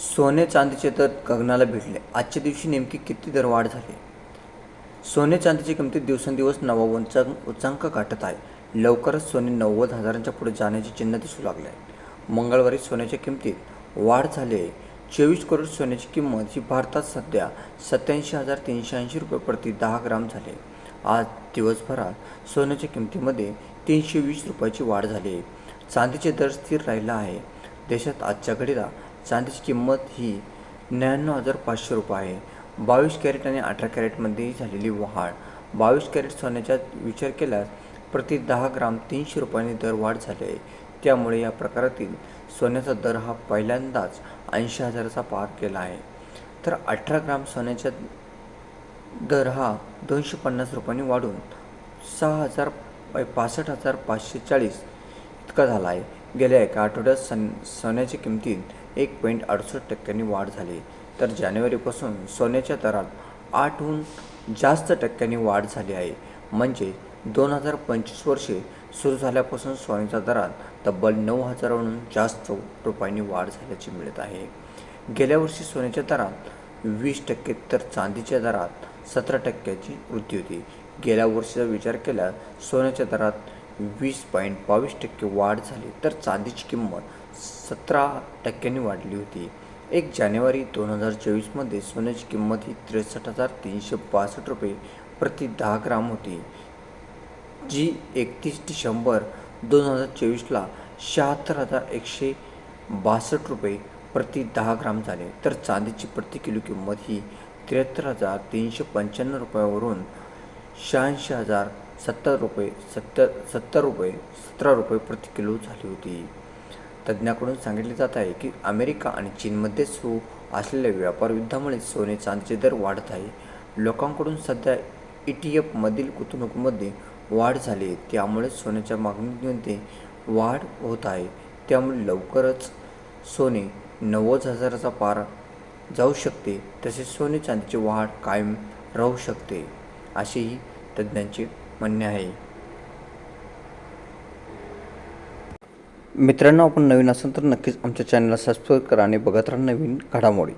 सोने चांदीचे दर गगनाला भिडले आजच्या दिवशी नेमकी किती दर वाढ झाली? सोने चांदीची किमती दिवसेंदिवस नवा उंचांक उच्चांक गाठत आहे. लवकरच सोने नव्वद हजारांच्या पुढे जाण्याचे चिन्ह दिसू लागले. आहे मंगळवारी सोन्याच्या किमतीत वाढ झाली आहे. चोवीस करोड सोन्याची किंमत ही भारतात सध्या सत्याऐंशी हजार तीनशे ऐंशी रुपये प्रति दहा ग्राम झाले आज दिवसभरात सोन्याच्या किमतीमध्ये तीनशे वीस रुपयाची वाढ झाली आहे. चांदीचे दर स्थिर राहिला आहे. देशात आजच्या घडीला चांदीची किंमत ही न्याण्णव हजार पाचशे रुपये आहे. बावीस कॅरेट आणि अठरा कॅरेटमध्ये झालेली वाढ. बावीस कॅरेट सोन्याचा विचार केल्यास प्रति दहा ग्राम तीनशे रुपयांनी दर वाढ झाली आहे. त्यामुळे या प्रकारातील सोन्याचा दर हा पहिल्यांदाच ऐंशी हजाराचा पार केला आहे. तर अठरा ग्राम सोन्याच्या दर हा दोनशे पन्नास रुपयांनी वाढून सहा हजार पासष्ट हजार पाचशे चाळीस इतका झाला आहे. गेल्या एका आठवड्यात सन सोन्याच्या किमतीत एक पॉईंट अडुसष्ट टक्क्यांनी वाढ झाली. तर जानेवारीपासून सोन्याच्या दरात आठहून जास्त टक्क्यांनी वाढ झाली आहे. म्हणजे दोन हजार पंचवीस वर्षे सुरू झाल्यापासून सोन्याच्या दरात तब्बल नऊ हजाराहून जास्त रुपयांनी वाढ झाल्याची मिळत आहे. गेल्या वर्षी सोन्याच्या दरात वीस टक्के तर चांदीच्या दरात सतरा टक्क्याची वृद्धी होती. गेल्या वर्षीचा विचार केला सोन्याच्या दरात वीस पॉईंट बावीस टक्के वाढ झाली तर चांदीची किंमत सतरा टक्क्यांनी वाढली होती. एक जानेवारी दोन हजार चोवीसमध्ये सोन्याची किंमत ही त्रेसष्ट हजार तीनशे बासष्ट रुपये प्रति दहा ग्राम होती जी एकतीस डिसेंबर दोन हजार चोवीसला शहात्तर हजार एकशे बासष्ट रुपये प्रति दहा ग्राम झाले. तर चांदीची प्रति किलो किंमत ही त्र्याहत्तर हजार तीनशे पंच्याण्णव रुपयावरून शहाऐंशी हजार सत्तर रुपये सत्तर सत्तर रुपये सतरा रुपये प्रति किलो झाली होती. तज्ज्ञाकडून सांगितले जात आहे की अमेरिका आणि चीनमध्ये सुरू असलेल्या व्यापार युद्धामुळे सोने चांदीचे दर वाढत आहे. लोकांकडून सध्या ई टी एफमधील गुंतवणुकीमध्ये वाढ झाली आहे. त्यामुळे सोन्याच्या मागणीमध्ये वाढ होत आहे. त्यामुळे लवकरच सोने नव्वद हजाराचा पार जाऊ शकते. तसेच सोने चांदीची वाढ कायम राहू शकते असेही तज्ज्ञांचे म्हणणे आहे. मित्रांनो आपण नवीन असाल तर नक्कीच आमच्या चॅनलला सबस्क्राईब करा आणि बघत राहा नवीन घडामोडी.